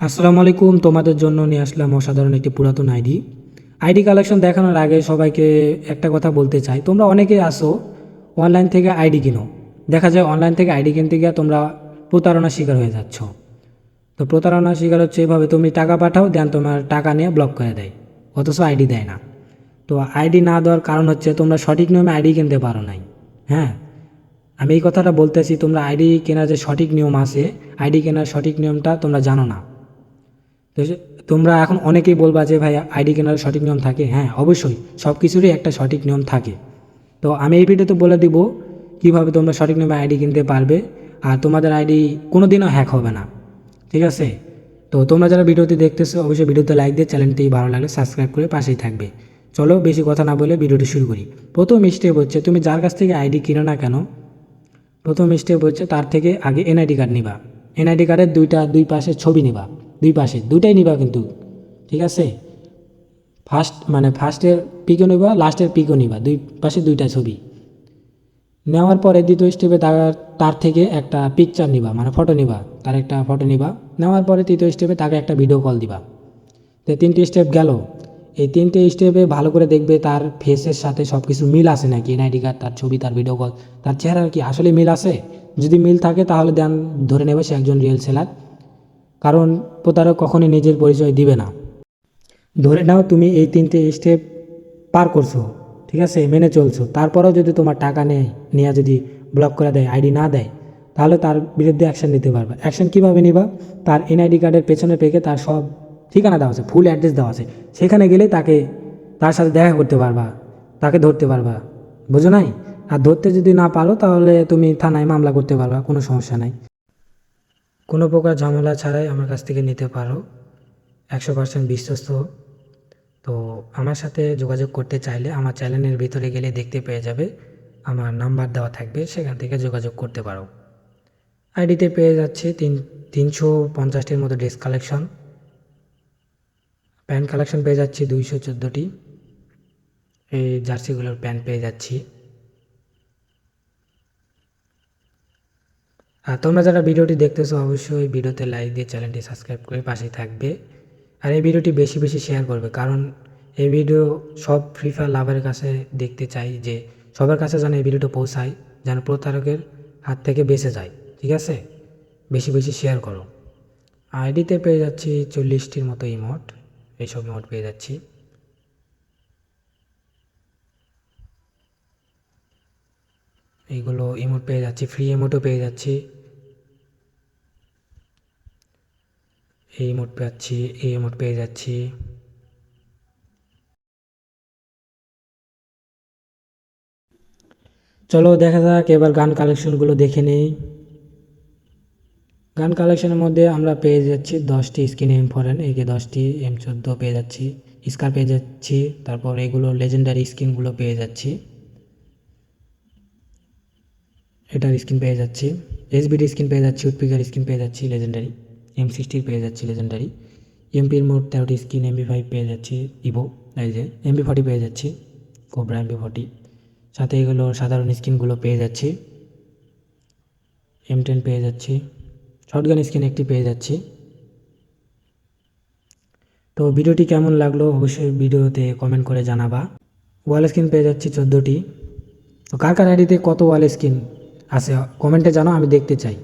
আসসালামু আলাইকুম, তোমাদের জন্য নিয়ে আসলাম অসাধারণ একটি পুরাতন আইডি। আইডি কালেকশন দেখানোর আগে সবাইকে একটা কথা বলতে চাই। তোমরা অনেকেই আসো অনলাইন থেকে আইডি কিনো। দেখা যায় অনলাইন থেকে আইডি কিনতে গিয়ে তোমরা প্রতারণার শিকার হয়ে যাচ্ছ। তো প্রতারণার শিকার হচ্ছে এভাবে তুমি টাকা পাঠাও, দেন তোমার টাকা নিয়ে ব্লক করে দেয়, অথচ আইডি দেয় না। তো আইডি না দেওয়ার কারণ হচ্ছে তোমরা সঠিক নিয়মে আইডি কিনতে পারো নাই। হ্যাঁ? আমি এই কথাটা বলতেছি, তোমরা আইডি কেনার যে সঠিক নিয়ম আছে, আইডি কেনার সঠিক নিয়মটা তোমরা জানো না। তোমরা এখন অনেকেই বলবা যে, ভাই আইডি কেনার সঠিক নিয়ম থাকে? হ্যাঁ অবশ্যই। সব কিছুরই একটা সঠিক নিয়ম থাকে। তো আমি এই ভিডিওতে বলে দিব কীভাবে তোমরা সঠিক নিয়মে আইডি কিনতে পারবে আর তোমাদের আইডি কোনো দিনও হ্যাক হবে না। ঠিক আছে? তো তোমরা যারা ভিডিওটি দেখতেছো, অবশ্যই ভিডিওতে লাইক দিয়ে চ্যানেলটি ভালো লাগলে সাবস্ক্রাইব করে পাশেই থাকবে। চলো বেশি কথা না বলে ভিডিওটি শুরু করি। প্রথম স্টেপ হচ্ছে, তুমি যার কাছ থেকে আইডি কিনো না কেন, প্রথম স্টেপ হচ্ছে তার থেকে আগে এনআইডি কার্ড নিবা। এনআইডি কার্ডের দুইটা, দুই পাশে ছবি নিবা। দুই পাশে, দুইটাই নিবা কিন্তু, ঠিক আছে? ফার্স্ট মানে ফার্স্টের পিকও নিবা লাস্টের পিকও নিবা, দুই পাশে দুইটা ছবি। নেওয়ার পরে দ্বিতীয় স্টেপে তার তার থেকে একটা পিকচার নিবা মানে ফটো নিবা, তার একটা ফটো নিবা। নেওয়ার পরে তৃতীয় স্টেপে তাকে একটা ভিডিও কল দিবা। তো তিনটে স্টেপ গেল। এই তিনটে স্টেপে ভালো করে দেখবে তার ফেসের সাথে সব কিছু মিল আছে নাকি? এনআইডি কার্ড, তার ছবি, তার ভিডিও কল তার চেহারা কি আসলে মিল আছে? যদি মিল থাকে তাহলে দেন, ধরে নেবে সে একজন রিয়েল সেলার কারণ প্রতারক কখনই নিজের পরিচয় দিবে না। ধরে নাও তুমি এই তিনটে স্টেপ পার করছ, ঠিক আছে, মেনে চলছো। তারপরেও যদি তোমার টাকা নেয় নেওয়া যদি ব্লক করে দেয় আইডি না দেয়, তাহলে তার বিরুদ্ধে অ্যাকশন নিতে পারবে। অ্যাকশন কীভাবে নিবা? তার এনআইডি কার্ডের পেছনে পেকে তার সব ঠিকানা দেওয়া আছে ফুল অ্যাড্রেস দেওয়া আছে। সেখানে গেলে তাকে তার সাথে দেখা করতে পারবা, তাকে ধরতে পারবা। বুঝো নাই? আর ধরতে যদি না পারো, তাহলে তুমি থানায় মামলা করতে পারবা, কোনো সমস্যা নাই। কোনো প্রকার ঝামেলা ছাড়াই আমার কাছ থেকে নিতে পারো। একশো পার্সেন্ট বিশ্বস্ত। তো আমার সাথে যোগাযোগ করতে চাইলে আমার চ্যানেলের ভিতরে গেলে দেখতে পেয়ে যাবে। আমার নাম্বার দেওয়া থাকবে, সেখান থেকে যোগাযোগ করতে পারো। আইডিতে পেয়ে যাচ্ছে তিন, তিনশো পঞ্চাশটির মতো ড্রেস কালেকশন। প্যান্ট কালেকশন পেয়ে যাচ্ছি দুইশো চোদ্দোটি। এই জার্সিগুলোর প্যান্ট পেয়ে যাচ্ছি। তোমরা যারা ভিডিওটি দেখতেছো, অবশ্যই ভিডিওতে লাইক দিয়ে চ্যানেলটি সাবস্ক্রাইব করে পাশেই থাকবে। আর এই ভিডিওটি বেশি বেশি শেয়ার করবে, কারণ এই ভিডিও সব ফ্রি ফায়ার লাভারের কাছে দেখতে চাই যে, সবার কাছে যেন এই ভিডিওটা পৌঁছায়, যেন প্রতারকের হাত থেকে বেঁচে যায়, ঠিক আছে? বেশি বেশি শেয়ার করো। আইডিতে পেয়ে যাচ্ছি চল্লিশটির মতো ইমোট এইসব ইমোট পেয়ে যাচ্ছি। এইগুলো ইমোট পেয়ে যাচ্ছি ফ্রি ইমোটও পেয়ে যাচ্ছি। এই ইমোট পাচ্ছি এই ইমোট পেয়ে যাচ্ছি। চলো দেখা যাক, এবার গান কালেকশনগুলো দেখে নেই। গান কালেকশনের মধ্যে আমরা পেয়ে যাচ্ছি দশটি স্কিন এম ফরেন একে দশটি এম চোদ্দ পেয়ে যাচ্ছি স্কার পেয়ে যাচ্ছি, তারপর এগুলো লেজেন্ডারি স্কিনগুলো পেয়ে যাচ্ছি। এটার স্কিন পেয়ে যাচ্ছি এসবিডি স্কিন পেয়ে যাচ্ছি উৎপিকার স্কিন পেয়ে যাচ্ছি লেজেন্ডারি এম সিক্সটির পেয়ে যাচ্ছি লেজেন্ডারি এমপির মোট তেরোটি স্কিন এমবি ফাইভ পেয়ে যাচ্ছি ইভো এই যে এমবি ফর্টি পেয়ে যাচ্ছি কোবরা এমবি ফর্টি সাথে এগুলো সাধারণ স্কিনগুলো পেয়ে যাচ্ছি। এম টেন পেয়ে যাচ্ছি। শর্টগান স্কিন একটি পেয়ে যাচ্ছি। তো ভিডিওটি কেমন লাগল অবশ্যই ভিডিওতে কমেন্ট করে জানাবা। ওয়াল স্ক্রিন পেয়ে যাচ্ছি চোদ্দোটি। তো কার কার আইডিতে কত ওয়াল স্ক্রিন আছে কমেন্টে জানো আমি দেখতে চাই।